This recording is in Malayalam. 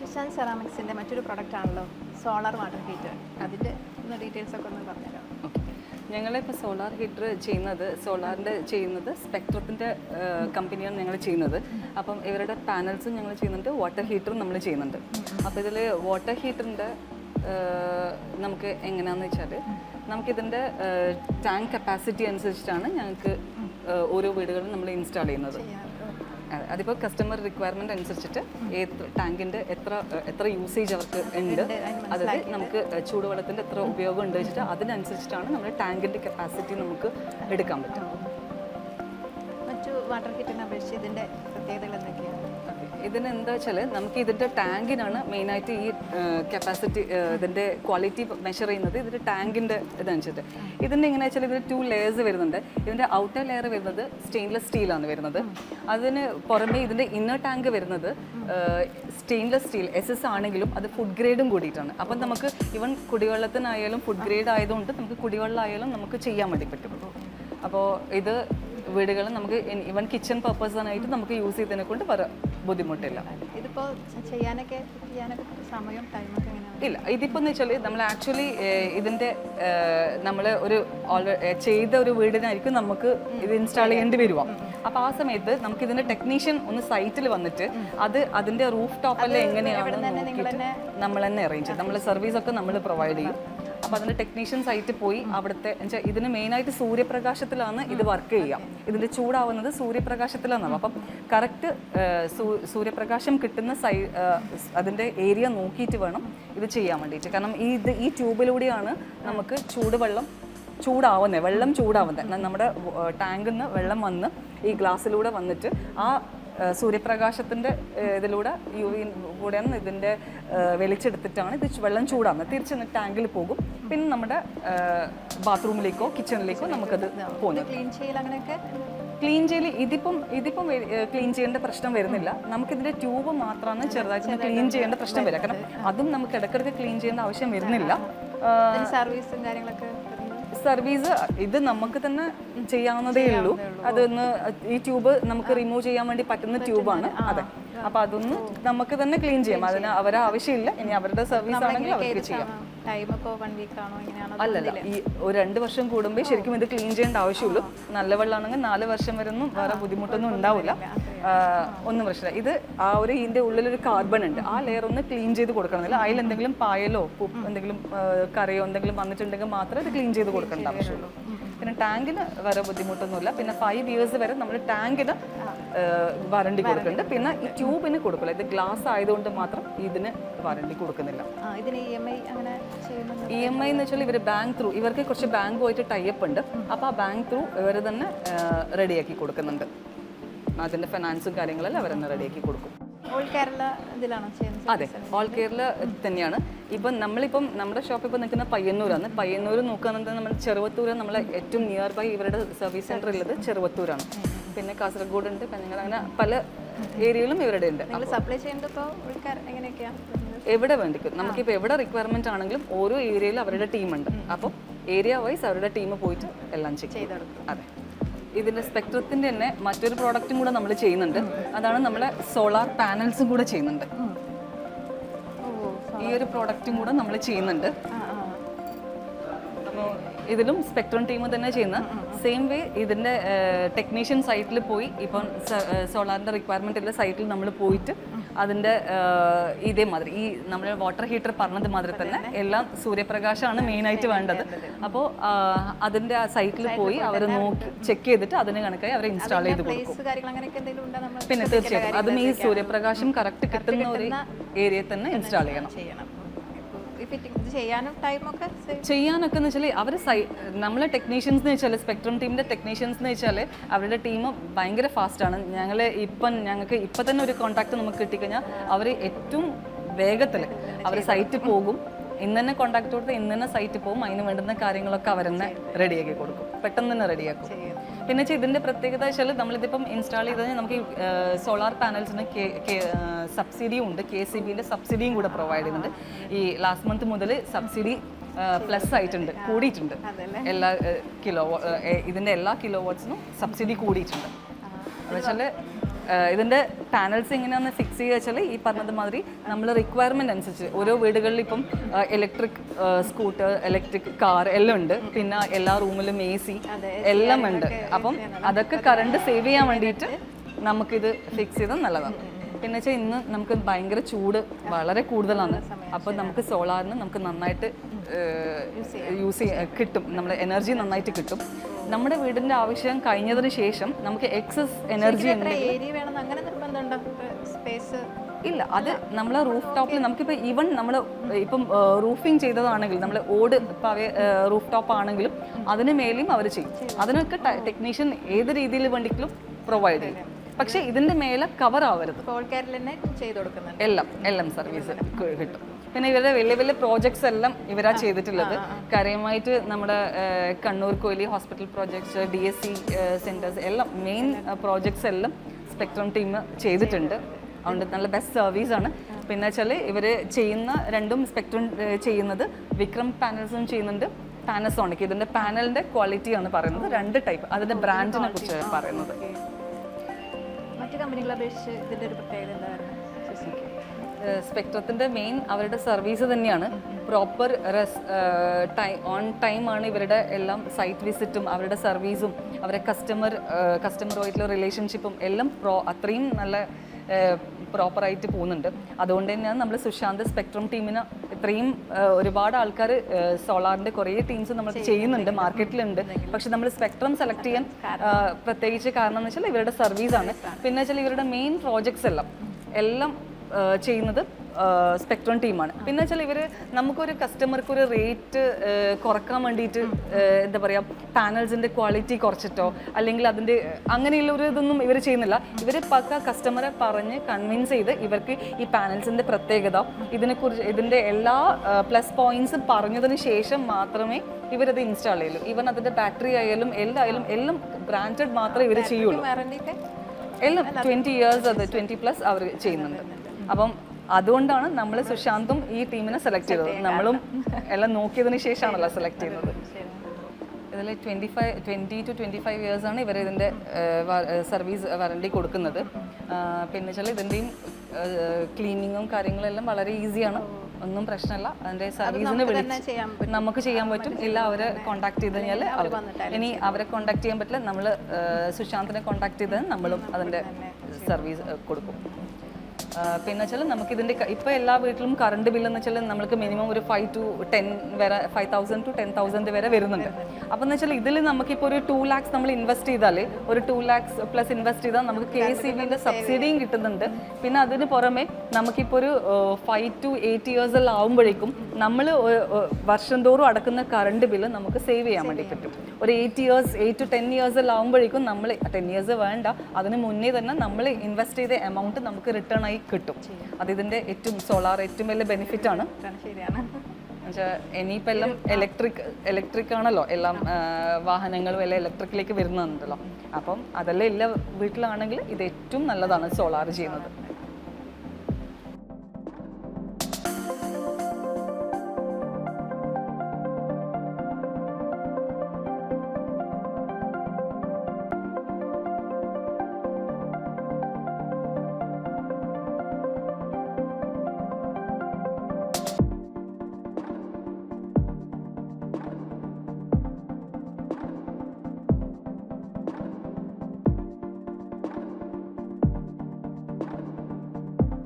സുശാൻ സെറാമിക്സിന്റെ മറ്റൊരു പ്രൊഡക്റ്റ് ആണല്ലോ സോളാർ വാട്ടർ ഹീറ്റർ അതിന്റെ ഒന്ന് ഡീറ്റെയിൽസ് ഒക്കെ ഒന്ന് പറഞ്ഞുതരാം ഞങ്ങളിപ്പോൾ സോളാർ ഹീറ്റർ ചെയ്യുന്നത് സോളാറിന്റെ ചെയ്യുന്നത് സ്പെക്ട്രത്തിന്റെ കമ്പനിയാണ് ഞങ്ങൾ ചെയ്യുന്നത്. അപ്പം ഇവരുടെ പാനൽസും ഞങ്ങൾ ചെയ്യുന്നുണ്ട് വാട്ടർ ഹീറ്ററും നമ്മൾ ചെയ്യുന്നുണ്ട്. അപ്പോൾ ഇതിൽ വാട്ടർ ഹീറ്ററിന്റെ നമുക്ക് എങ്ങനെയാണെന്ന് വെച്ചാൽ നമുക്കിതിന്റെ ടാങ്ക് കപ്പാസിറ്റി അനുസരിച്ചിട്ടാണ് ഞങ്ങൾക്ക് ഓരോ വീടുകളിലും നമ്മൾ ഇൻസ്റ്റാൾ ചെയ്യുന്നത്. അതിപ്പോൾ കസ്റ്റമർ റിക്വയർമെന്റ് അനുസരിച്ചിട്ട് ഏത് ടാങ്കിന്റെ എത്ര എത്ര യൂസേജ് അവർക്ക് ഉണ്ട്. അതായത് നമുക്ക് ചൂടുവെള്ളത്തിന്റെ എത്ര ഉപയോഗം ഉണ്ട് വെച്ചിട്ട് അതിനനുസരിച്ചിട്ടാണ് നമ്മൾ ടാങ്കിന്റെ കപ്പാസിറ്റി നമുക്ക് എടുക്കാൻ പറ്റും മറ്റു വാട്ടർ കിറ്റിനെ അപേക്ഷിച്ച് ഇതിന്റെ പ്രത്യേകതകൾ എന്തൊക്കെയാണ്. ഇതിന് എന്താ വെച്ചാൽ നമുക്ക് ഇതിന്റെ ടാങ്കിനാണ് മെയിനായിട്ട് ഈ കപ്പാസിറ്റി ഇതിന്റെ ക്വാളിറ്റി മെഷർ ചെയ്യുന്നത്. ഇതിന്റെ ടാങ്കിന്റെ ഇതനുസരിച്ചിട്ട് ഇതിന്റെ ഇങ്ങനെ വെച്ചാൽ ഇതിൽ ടു ലെയേഴ്സ് വരുന്നുണ്ട്. ഇതിന്റെ ഔട്ടർ ലെയർ വരുന്നത് സ്റ്റെയിൻലെസ് സ്റ്റീലാണ് വരുന്നത്. അതിന് പുറമെ ഇതിന്റെ ഇന്നർ ടാങ്ക് വരുന്നത് സ്റ്റെയിൻലെസ് സ്റ്റീൽ എസ് എസ് ആണെങ്കിലും അത് ഫുഡ് ഗ്രേഡും കൂടിയിട്ടാണ്. അപ്പം നമുക്ക് ഇവൻ കുടിവെള്ളത്തിനായാലും ഫുഡ് ഗ്രേഡ് ആയതുകൊണ്ട് നമുക്ക് കുടിവെള്ളമായാലും നമുക്ക് ചെയ്യാൻ വേണ്ടി പറ്റും. അപ്പോൾ ഇത് വീടുകൾ നമുക്ക് ഇവൻ കിച്ചൺ പർപ്പസിനായിട്ട് നമുക്ക് യൂസ് ചെയ്തതിനെ കൊണ്ട് വേറെ ബുദ്ധിമുട്ടില്ല. ഇതിപ്പോൾ ചെയ്യാനൊക്കെ ചെയ്യാനൊക്കെ സമയം ടൈമൊക്കെ എങ്ങനെയാണ് ഇല്ല ഇതിപ്പോൾ എന്ന് വെച്ചാൽ നമ്മൾ ആക്ച്വലി ഇതിന്റെ നമ്മൾ ഒരു ചെയ്ത ഒരു വീടിനായിരിക്കും നമുക്ക് ഇത് ഇൻസ്റ്റാൾ ചെയ്യേണ്ടി വരുവാ. അപ്പോൾ ആ സമയത്ത് നമുക്ക് ഇതിന്റെ ടെക്നീഷ്യൻ ഒന്ന് സൈറ്റിൽ വന്നിട്ട് അത് അതിന്റെ റൂഫ് ടോപ്പെല്ലാം എങ്ങനെയാണ് നോക്കിയിട്ട് നമ്മൾ തന്നെ അറേഞ്ച് ചെയ്യും. നമ്മൾ സർവീസ് ഒക്കെ നമ്മൾ പ്രൊവൈഡ് ചെയ്യും. അപ്പോൾ അതിന്റെ ടെക്നീഷ്യൻ സൈറ്റിൽ പോയി അവിടുത്തെ എന്നുവെച്ചാൽ ഇതിന് മെയിനായിട്ട് സൂര്യപ്രകാശത്തിലാണ് ഇത് വർക്ക് ചെയ്യാം ഇതിന്റെ ചൂടാവുന്നത് സൂര്യപ്രകാശത്തിലാണ്. അപ്പം കറക്റ്റ് സൂര്യപ്രകാശം കിട്ടുന്ന സൈ അതിന്റെ ഏരിയ നോക്കിയിട്ട് വേണം ഇത് ചെയ്യാൻ വേണ്ടിയിട്ട്. കാരണം ഈ ഇത് ഈ ട്യൂബിലൂടെയാണ് നമുക്ക് ചൂടുവെള്ളം ചൂടാവുന്നത് വെള്ളം ചൂടാവുന്നത് നമ്മുടെ ടാങ്കിൽ നിന്ന് വെള്ളം വന്ന് ഈ ഗ്ലാസ്സിലൂടെ വന്നിട്ട് ആ സൂര്യപ്രകാശത്തിന്റെ ഇതിലൂടെ യു വി കൂടെയാണ് ഇതിന്റെ വെളിച്ചെടുത്തിട്ടാണ് ഇത് വെള്ളം ചൂടാകുന്നത് തിരിച്ച് ടാങ്കിൽ പോകും. പിന്നെ നമ്മുടെ ബാത്റൂമിലേക്കോ കിച്ചണിലേക്കോ നമുക്കത് പോകുന്നത് ക്ലീൻ ചെയ്യൽ അങ്ങനെയൊക്കെ? ക്ലീൻ ചെയ്യൽ ഇതിപ്പം ഇതിപ്പം ക്ലീൻ ചെയ്യേണ്ട പ്രശ്നം വരുന്നില്ല. നമുക്കിതിന്റെ ട്യൂബ് മാത്രമാണ് ചെറുതായിട്ട് ക്ലീൻ ചെയ്യേണ്ട പ്രശ്നം വരിക. കാരണം അതും നമുക്ക് ഇടയ്ക്കിടയ്ക്ക് ക്ലീൻ ചെയ്യേണ്ട ആവശ്യം വരുന്നില്ല. സർവീസും കാര്യങ്ങളൊക്കെ സർവീസ് ഇത് നമുക്ക് തന്നെ ചെയ്യാവുന്നതേ ഉള്ളൂ. അതൊന്ന് ഈ ട്യൂബ് നമുക്ക് റിമൂവ് ചെയ്യാൻ വേണ്ടി പറ്റുന്ന ട്യൂബാണ് അതെ. അപ്പൊ അതൊന്ന് നമുക്ക് തന്നെ ക്ലീൻ ചെയ്യാം. അതിന് അവരെ ആവശ്യമില്ല. ഇനി അവരുടെ സർവീസ് ആണെങ്കിൽ അവർക്ക് ചെയ്യാം. അല്ലല്ല ഈ ഒരു രണ്ട് വർഷം കൂടുമ്പോ ശരിക്കും ഇത് ക്ലീൻ ചെയ്യേണ്ട ആവശ്യമുള്ളൂ. നല്ല വെള്ളമാണെങ്കിൽ നാല് വർഷം വരെ ഒന്നും വേറെ ബുദ്ധിമുട്ടൊന്നും ഉണ്ടാവില്ല. ഒന്നും പ്രശ്നമില്ല. ഇത് ആ ഒരു ഇതിന്റെ ഒരു കാർബൺ ഉണ്ട്. ആ ലെയർ ഒന്ന് ക്ലീൻ ചെയ്ത് കൊടുക്കണമെന്നില്ല അതിൽ എന്തെങ്കിലും പായലോ എന്തെങ്കിലും കറിയോ എന്തെങ്കിലും വന്നിട്ടുണ്ടെങ്കിൽ മാത്രമേ ഇത് ക്ലീൻ ചെയ്ത് കൊടുക്കേണ്ട ആവശ്യമുള്ളൂ. പിന്നെ ടാങ്കിന് വേറെ ബുദ്ധിമുട്ടൊന്നുമില്ല. പിന്നെ ഫൈവ് ഇയേഴ്സ് വരെ നമ്മൾ ടാങ്കിന് വാറണ്ടി കൊടുക്കുന്നുണ്ട്. പിന്നെ ഈ ട്യൂബിന് കൊടുക്കില്ല. ഇത് ഗ്ലാസ് ആയതുകൊണ്ട് മാത്രം ഇതിന് വാറണ്ടി കൊടുക്കുന്നില്ല. ഇ എം ഐ എന്ന് വെച്ചാൽ ഇവർ ബാങ്ക് ത്രൂ ഇവർക്ക് കുറച്ച് ബാങ്ക് പോയിട്ട് ടൈപ്പ് ഉണ്ട്. അപ്പോൾ ആ ബാങ്ക് ത്രൂ ഇവർ തന്നെ റെഡിയാക്കി കൊടുക്കുന്നുണ്ട്. അതിന്റെ ഫിനാൻസും കാര്യങ്ങളെല്ലാം അവർ തന്നെ റെഡിയാക്കി കൊടുക്കും. അതെ ഓൾ കേരള തന്നെയാണ്. ഇപ്പം നമ്മളിപ്പം നമ്മുടെ ഷോപ്പ് ഇപ്പം നിൽക്കുന്ന പയ്യന്നൂരാണ്. പയ്യന്നൂർ നോക്കുകയാണെങ്കിൽ നമ്മൾ ചെറുവത്തൂർ നമ്മളെ ഏറ്റവും നിയർ ബൈ ഇവരുടെ സർവീസ് സെന്റർ ഉള്ളത് ചെറുവത്തൂരാണ്. പിന്നെ കാസർഗോഡ് ഉണ്ട് പെണ്ണുങ്ങൾ അങ്ങനെ പല ഏരിയയിലും ഇവരുടെ ഉണ്ട്. സപ്ലൈ എങ്ങനെയൊക്കെയാണ് എവിടെ വേണ്ടിക്കും? നമുക്കിപ്പോൾ എവിടെ റിക്വയർമെന്റ് ആണെങ്കിലും ഓരോ ഏരിയയിലും അവരുടെ ടീമുണ്ട് അപ്പോൾ ഏരിയ വൈസ് അവരുടെ ടീം പോയിട്ട് എല്ലാം ചെക്ക് ചെയ്യും. അതെ. ഇതിന്റെ സ്പെക്ട്രത്തിന്റെ തന്നെ മറ്റൊരു പ്രോഡക്റ്റും കൂടെ നമ്മൾ ചെയ്യുന്നുണ്ട്. അതാണ് നമ്മൾ സോളാർ പാനൽസും കൂടെ ചെയ്യുന്നുണ്ട്. ഈ ഒരു പ്രോഡക്റ്റും കൂടെ നമ്മൾ ചെയ്യുന്നുണ്ട്. ഇതിലും സ്പെക്ട്രം ടീം തന്നെ ചെയ്യുന്ന സെയിം വേ ഇതിന്റെ ടെക്നീഷ്യൻ സൈറ്റിൽ പോയി. ഇപ്പം സോളാറിന്റെ റിക്വയർമെന്റ് ഉള്ള സൈറ്റിൽ നമ്മൾ പോയിട്ട് അതിന്റെ ഇതേമാതിരി ഈ നമ്മൾ വാട്ടർ ഹീറ്റർ പറഞ്ഞത് മാതിരി തന്നെ എല്ലാം സൂര്യപ്രകാശമാണ് മെയിനായിട്ട് വേണ്ടത്. അപ്പോൾ അതിന്റെ ആ സൈറ്റിൽ പോയി അവർ നോക്കി ചെക്ക് ചെയ്തിട്ട് അതിന് കണക്കായി അവർ ഇൻസ്റ്റാൾ ചെയ്ത് കൊടുക്കും. പിന്നെ തീർച്ചയായിട്ടും. അതും ഈ സൂര്യപ്രകാശം കറക്റ്റ് കിട്ടുന്ന ഒരു ഏരിയയിൽ തന്നെ ഇൻസ്റ്റാൾ ചെയ്യണം. ടൈമൊക്കെ ചെയ്യാനൊക്കെ വെച്ചാൽ അവർ നമ്മളെ ടെക്നീഷ്യൻസ് എന്ന് വെച്ചാൽ സ്പെക്ട്രം ടീമിന്റെ ടെക്നീഷ്യൻസ് എന്ന് വെച്ചാൽ അവരുടെ ടീം ഭയങ്കര ആണ്. ഞങ്ങൾ ഇപ്പം ഞങ്ങൾക്ക് ഇപ്പം തന്നെ ഒരു കോൺടാക്ട് നമുക്ക് കിട്ടിക്കഴിഞ്ഞാൽ അവർ ഏറ്റവും വേഗത്തിൽ അവർ സൈറ്റ് പോകും. ഇന്ന് തന്നെ കോൺടാക്ട് കൊടുത്ത് ഇന്ന് തന്നെ പോകും. അതിന് വേണ്ടുന്ന കാര്യങ്ങളൊക്കെ അവർ തന്നെ റെഡിയാക്കി കൊടുക്കും. പെട്ടെന്ന് തന്നെ റെഡിയാക്കും പിന്നെ വെച്ചാൽ ഇതിന്റെ പ്രത്യേകത വെച്ചാൽ നമ്മളിതിപ്പം ഇൻസ്റ്റാൾ ചെയ്ത് കഴിഞ്ഞാൽ നമുക്ക് സോളാർ പാനൽസിന് സബ്സിഡിയും ഉണ്ട്. കെ സി ബിന്റെ സബ്സിഡിയും കൂടെ പ്രൊവൈഡ് ചെയ്യുന്നുണ്ട്. ഈ ലാസ്റ്റ് മന്ത് മുതൽ സബ്സിഡി പ്ലസ് ആയിട്ടുണ്ട് കൂടിയിട്ടുണ്ട്. എല്ലാ കിലോ ഇതിന്റെ എല്ലാ കിലോ വാട്ട്സിനും സബ്സിഡി കൂടിയിട്ടുണ്ട് എന്ന് ഇതിന്റെ പാനൽസ് ഒന്ന് ഫിക്സ് ചെയ്യുക വെച്ചാൽ ഈ പറഞ്ഞത് മാതിരി നമ്മൾ റിക്വയർമെന്റ് അനുസരിച്ച് ഓരോ വീടുകളിൽ ഇപ്പം ഇലക്ട്രിക് സ്കൂട്ടർ ഇലക്ട്രിക് കാർ എല്ലാം ഉണ്ട്. പിന്നെ എല്ലാ റൂമിലും എ സി എല്ലാം ഉണ്ട്. അപ്പം അതൊക്കെ കറണ്ട് സേവ് ചെയ്യാൻ വേണ്ടിയിട്ട് നമുക്കിത് ഫിക്സ് ചെയ്താൽ നല്ലതാണ്. പിന്നെ വെച്ചാൽ ഇന്ന് നമുക്ക് ഭയങ്കര ചൂട് വളരെ കൂടുതലാണ്. അപ്പം നമുക്ക് സോളാറിന് നമുക്ക് നന്നായിട്ട് യൂസ് കിട്ടും. നമ്മുടെ എനർജി നന്നായിട്ട് കിട്ടും. നമ്മുടെ വീടിന്റെ ആവശ്യം കഴിഞ്ഞതിന് ശേഷം നമുക്ക് എക്സസ് എനർജി ഇല്ല അത് നമ്മളെ റൂഫ് ടോപ്പിൽ നമുക്കിപ്പോൾ ഈവൻ നമ്മൾ ഇപ്പം റൂഫിംഗ് ചെയ്തതാണെങ്കിൽ നമ്മൾ ഓട് ഇപ്പോൾ റൂഫ് ടോപ്പ് ആണെങ്കിലും അതിന് മേലെയും അവർ ചെയ്യും. അതിനൊക്കെ ടെക്നീഷ്യൻ ഏത് രീതിയിൽ വേണ്ടിക്കലും പ്രൊവൈഡ് ചെയ്യും. പക്ഷേ ഇതിന്റെ മേലെ കവർ ആവരുത്. എല്ലാം എല്ലാം സർവീസ് കിട്ടും. പിന്നെ ഇവരുടെ വലിയ വലിയ പ്രോജക്ട്സ് എല്ലാം ഇവരാ ചെയ്തിട്ടുള്ളത്. കാര്യമായിട്ട് നമ്മുടെ Kannur Kohli hospital projects D S C centres എല്ലാം മെയിൻ പ്രോജക്ട്സ് എല്ലാം സ്പെക്ട്രം ടീം ചെയ്തിട്ടുണ്ട്. അതുകൊണ്ട് നല്ല ബെസ്റ്റ് സർവീസ് ആണ്. പിന്നെ വെച്ചാൽ ഇവർ ചെയ്യുന്ന രണ്ടും സ്പെക്ട്രം ചെയ്യുന്നത് വിക്രം പാനൽസും ചെയ്യുന്നുണ്ട്. പാനസോണിക് ഇതിന്റെ പാനലിന്റെ ക്വാളിറ്റിയാണ് പറയുന്നത്. രണ്ട് ടൈപ്പ് അതിന്റെ ബ്രാൻഡിനെ കുറിച്ച് പറയുന്നത്. മറ്റു കമ്പനികളെ അപേക്ഷിച്ച് ഇതിന്റെ ഒരു പ്രത്യേകത എന്താ പറയുക സ്പെക്ട്രത്തിന്റെ മെയിൻ അവരുടെ സർവീസ് തന്നെയാണ്. പ്രോപ്പർ റെസ് ടൈം ഓൺ ടൈം ആണ് ഇവരുടെ എല്ലാം സൈറ്റ് വിസിറ്റും അവരുടെ സർവീസും അവരുടെ കസ്റ്റമർ കസ്റ്റമറുമായിട്ടുള്ള റിലേഷൻഷിപ്പും എല്ലാം പ്രോ അത്രയും നല്ല പ്രോപ്പറായിട്ട് പോകുന്നുണ്ട്. അതുകൊണ്ട് തന്നെയാണ് നമ്മൾ സുശാന്ത് സ്പെക്ട്രം ടീമിന് ഇത്രയും ഒരുപാട് ആൾക്കാർ സോളാറിന്റെ കുറേ ടീംസ് നമ്മൾ ചെയ്യുന്നുണ്ട്. മാർക്കറ്റിലുണ്ട് പക്ഷെ നമ്മൾ സ്പെക്ട്രം സെലക്ട് ചെയ്യാൻ പ്രത്യേകിച്ച് കാരണം എന്ന് വെച്ചാൽ ഇവരുടെ സർവീസാണ് പിന്നെ വെച്ചാൽ ഇവരുടെ മെയിൻ പ്രോജക്ട്സ് എല്ലാം എല്ലാം ചെയ്യുന്നത് സ്പെക്ട്രോൺ ടീമാണ് പിന്നെ വെച്ചാൽ ഇവർ നമുക്കൊരു കസ്റ്റമർക്ക് ഒരു റേറ്റ് കുറയ്ക്കാൻ വേണ്ടിയിട്ട് എന്താ പറയുക പാനൽസിന്റെ ക്വാളിറ്റി കുറച്ചിട്ടോ അല്ലെങ്കിൽ അതിന്റെ അങ്ങനെയുള്ള ഒരു ഇതൊന്നും ഇവർ ചെയ്യുന്നില്ല. ഇവർ പക്ക കസ്റ്റമറെ പറഞ്ഞ് കൺവിൻസ് ചെയ്ത് ഇവർക്ക് ഈ പാനൽസിന്റെ പ്രത്യേകത ഇതിനെക്കുറിച്ച് ഇതിന്റെ എല്ലാ പ്ലസ് പോയിന്റ്സ് പറഞ്ഞതിന് ശേഷം മാത്രമേ ഇവരത് ഇൻസ്റ്റാൾ ചെയ്യുള്ളൂ. ഈവൻ അതിന്റെ ബാറ്ററി ആയാലും എല്ലായാലും എല്ലാം ബ്രാൻഡഡ് മാത്രമേ ഇവർ ചെയ്യുള്ളൂ. എല്ലാം ട്വന്റി ഇയേഴ്സ് അത് ട്വന്റി പ്ലസ് അവർ ചെയ്യുന്നുണ്ട്. അപ്പം അതുകൊണ്ടാണ് നമ്മൾ സുശാന്തും ഈ ടീമിനെ സെലക്ട് ചെയ്തത്. നമ്മളും എല്ലാം നോക്കിയതിന് ശേഷമാണല്ലോ സെലക്ട് ചെയ്യുന്നത് ഇതിൽ twenty five twenty two twenty five years ആണ് ഇവർ ഇതിന്റെ സർവീസ് വാറണ്ടി കൊടുക്കുന്നത്. പിന്നെ വെച്ചാൽ ഇതിന്റെയും ക്ലീനിങ്ങും കാര്യങ്ങളെല്ലാം വളരെ ഈസിയാണ് ഒന്നും പ്രശ്നമല്ല. അതിന്റെ സർവീസിന് വിളിച്ച് നമുക്ക് ചെയ്യാൻ പറ്റും. ഇല്ല അവരെ കോൺടാക്ട് ചെയ്ത് കഴിഞ്ഞാൽ ഇനി അവരെ കോൺടാക്ട് ചെയ്യാൻ പറ്റില്ല. നമ്മൾ സുശാന്തിനെ കോൺടാക്ട് ചെയ്ത് നമ്മളും അതിന്റെ സർവീസ് കൊടുക്കും. പിന്നെ വെച്ചാൽ നമുക്ക് ഇതിന്റെ ഇപ്പോൾ എല്ലാ വീട്ടിലും കറണ്ട് ബില്ല് എന്ന് വെച്ചാൽ നമുക്ക് മിനിമം ഒരു ഫൈവ് ടു ടെൻ വരെ five thousand to ten thousand വരെ വരുന്നുണ്ട്. അപ്പോൾ എന്ന് വെച്ചാൽ ഇതിൽ നമുക്കിപ്പോൾ ഒരു ടു ലാക്സ് നമ്മൾ ഇൻവെസ്റ്റ് ചെയ്താൽ ഒരു ടു ലാക്സ് പ്ലസ് ഇൻവെസ്റ്റ് ചെയ്താൽ നമുക്ക് കെ സി ബിന്റെ സബ്സിഡിയും കിട്ടുന്നുണ്ട്. പിന്നെ അതിന് പുറമെ നമുക്കിപ്പോൾ ഒരു ഫൈവ് ടു എയ്റ്റ് ഇയേഴ്സ് എല്ലാം ആകുമ്പോഴേക്കും നമ്മൾ വർഷം തോറും അടക്കുന്ന കറണ്ട് ബില്ല് നമുക്ക് സേവ് ചെയ്യാൻ വേണ്ടി പറ്റും. ഒരു eight years eight to ten years എല്ലാം ആകുമ്പോഴേക്കും നമ്മൾ ടെൻ ഇയേഴ്സ് വേണ്ട അതിന് മുന്നേ തന്നെ നമ്മൾ ഇൻവെസ്റ്റ് ചെയ്ത എമൗണ്ട് നമുക്ക് റിട്ടേൺ ആയി കിട്ടും. അത് ഇതിന്റെ ഏറ്റവും സോളാർ ഏറ്റവും വലിയ ബെനിഫിറ്റ് ആണ്. ശരിയാണ്. ഇനിയിപ്പോൾ എല്ലാം ഇലക്ട്രിക് ഇലക്ട്രിക് ആണല്ലോ. എല്ലാം വാഹനങ്ങളും എല്ലാം ഇലക്ട്രിക്കിലേക്ക് വരുന്നുണ്ടല്ലോ. അപ്പം അതെല്ലാം എല്ലാ വീട്ടിലാണെങ്കിൽ ഇത് ഏറ്റവും നല്ലതാണ് സോളാർ ചെയ്യുന്നത്.